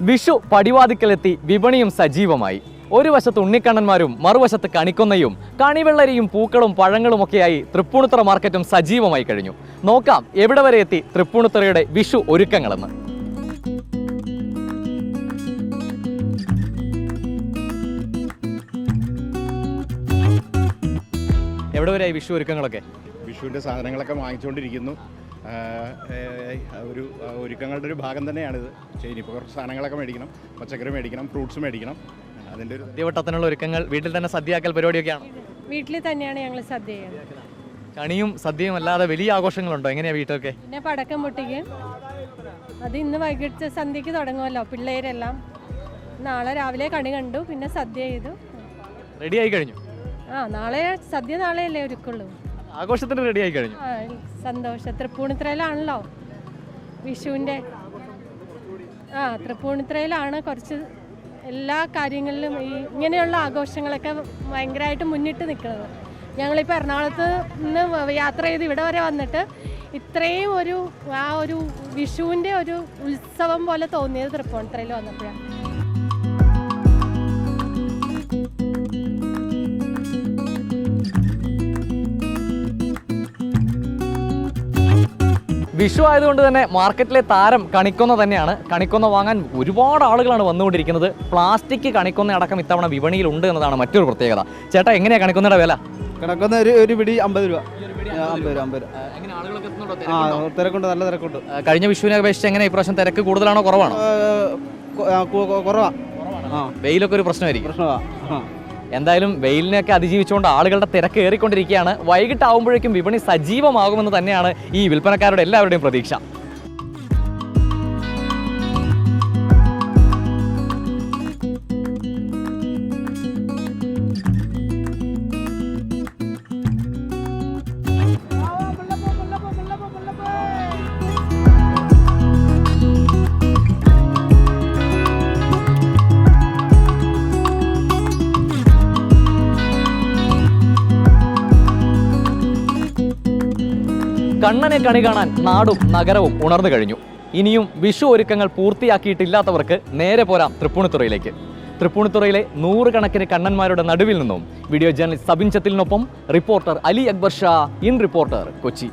വിഷു പടിവാതിക്കലെത്തി വിപണിയും സജീവമായി. ഒരു വശത്ത് ഉണ്ണിക്കണ്ണന്മാരും മറുവശത്ത് കണിക്കൊന്നയും കണിവെള്ളരിയും പൂക്കളും പഴങ്ങളും ഒക്കെയായി തൃപ്പൂണിത്തുറ മാർക്കറ്റും സജീവമായി കഴിഞ്ഞു. നോക്കാം എവിടെ വരെ എത്തി തൃപ്പൂണിത്തുറയുടെ വിഷു ഒരുക്കങ്ങളെന്ന്. എവിടെ വരെയായി വിഷു ഒരുക്കങ്ങളൊക്കെ? വിഷുവിന്റെ സാധനങ്ങളൊക്കെ വാങ്ങിച്ചുകൊണ്ടിരിക്കുന്നു. ഒരു ഒരുക്കങ്ങളുടെ ഒരു ഭാഗം തന്നെയാണിത്. ഇനിയിപ്പോൾ കുറച്ച് സാധനങ്ങളൊക്കെ മേടിക്കണം. പച്ചക്കറി മേടിക്കണം ഫ്രൂട്ട്സ് മേടിക്കണം. അതിന്റെ ഒരു സദ്യവട്ടത്തിനുള്ള ഒരുക്കങ്ങൾ വീട്ടിൽ തന്നെ സദ്യയാക്കൽ പരിപാടിയൊക്കെയാണ്? വീട്ടിൽ തന്നെയാണ് ഞങ്ങൾ സദ്യ ചെയ്യുന്നത്. കണിയും സദ്യയും അല്ലാതെ വലിയ ആഘോഷങ്ങളുണ്ടോ? എങ്ങനെയാ വീട്ടിലൊക്കെ? പിന്നെ പടക്കം പൊട്ടിക്കും. അത് ഇന്ന് വൈകിട്ട് സന്ധ്യക്ക് തുടങ്ങുമല്ലോ പിള്ളേരെല്ലാം. നാളെ രാവിലെ കണി കണ്ടു പിന്നെ സദ്യ ചെയ്തു. റെഡി ആയി കഴിഞ്ഞു? ആ നാളെ സദ്യ നാളെയല്ലേ ഒരുക്കുള്ളൂ. ആഘോഷത്തിന് റെഡി ആയി കഴിഞ്ഞു. സന്തോഷം. തൃപ്പൂണിത്രയിലാണല്ലോ വിഷുവിന്റെ ആ തൃപ്പൂണിത്രയിലാണ് കുറച്ച് എല്ലാ കാര്യങ്ങളിലും ഈ ഇങ്ങനെയുള്ള ആഘോഷങ്ങളൊക്കെ ഭയങ്കരമായിട്ട് മുന്നിട്ട് നിൽക്കുന്നത്. ഞങ്ങളിപ്പോൾ എറണാകുളത്ത് നിന്ന് യാത്ര ചെയ്ത് ഇവിടെ വരെ വന്നിട്ട് ഇത്രയും ഒരു ആ ഒരു വിഷുവിന്റെ ഒരു ഉത്സവം പോലെ തോന്നിയത് തൃപ്പൂണിത്രയിൽ വന്നപ്പോഴാണ്. വിഷു ആയതുകൊണ്ട് തന്നെ മാർക്കറ്റിലെ താരം കണിക്കൊന്ന തന്നെയാണ്. കണിക്കൊന്ന വാങ്ങാൻ ഒരുപാട് ആളുകളാണ് വന്നുകൊണ്ടിരിക്കുന്നത്. പ്ലാസ്റ്റിക് കണിക്കൊന്ന അടക്കം ഇത്തവണ വിപണിയിൽ ഉണ്ട് എന്നതാണ് മറ്റൊരു പ്രത്യേകത. ചേട്ടാ എങ്ങനെയാ കണിക്കൊന്നയുടെ വില? കണക്കൊന്ന ഒരു ഒരു പിടി അമ്പത് രൂപ. അമ്പത് രൂപ അമ്പത് രൂപ. ആ തിരക്കുണ്ട്? നല്ല തിരക്കുണ്ട്. കഴിഞ്ഞ വിഷുവിനെ അപേക്ഷിച്ച് എങ്ങനെ ഇപ്രാവശ്യം തിരക്ക് കൂടുതലാണോ കുറവാണോ? കുറവാ. ആ. വെയിലൊക്കെ ഒരു പ്രശ്നമായിരിക്കും. പ്രശ്നമാ. ആ. എന്തായാലും വെയിലിനെയൊക്കെ അതിജീവിച്ചുകൊണ്ട് ആളുകളുടെ തിരക്ക് ഏറിക്കൊണ്ടിരിക്കുകയാണ്. വൈകിട്ടാവുമ്പോഴേക്കും വിപണി സജീവമാകുമെന്ന് തന്നെയാണ് ഈ വിൽപ്പനക്കാരുടെ എല്ലാവരുടെയും പ്രതീക്ഷ. കണ്ണനെ കണി കാണാൻ നാടും നഗരവും ഉണർന്നു കഴിഞ്ഞു. ഇനിയും വിഷു ഒരുക്കങ്ങൾ പൂർത്തിയാക്കിയിട്ടില്ലാത്തവർക്ക് നേരെ പോരാം തൃപ്പൂണിത്തുറയിലേക്ക്. തൃപ്പൂണിത്തുറയിലെ നൂറുകണക്കിന് കണ്ണന്മാരുടെ നടുവിൽ നിന്നും video journalist Sabin ചത്തിലിനൊപ്പം reporter Ali Akbar Shah in reporter Kochi.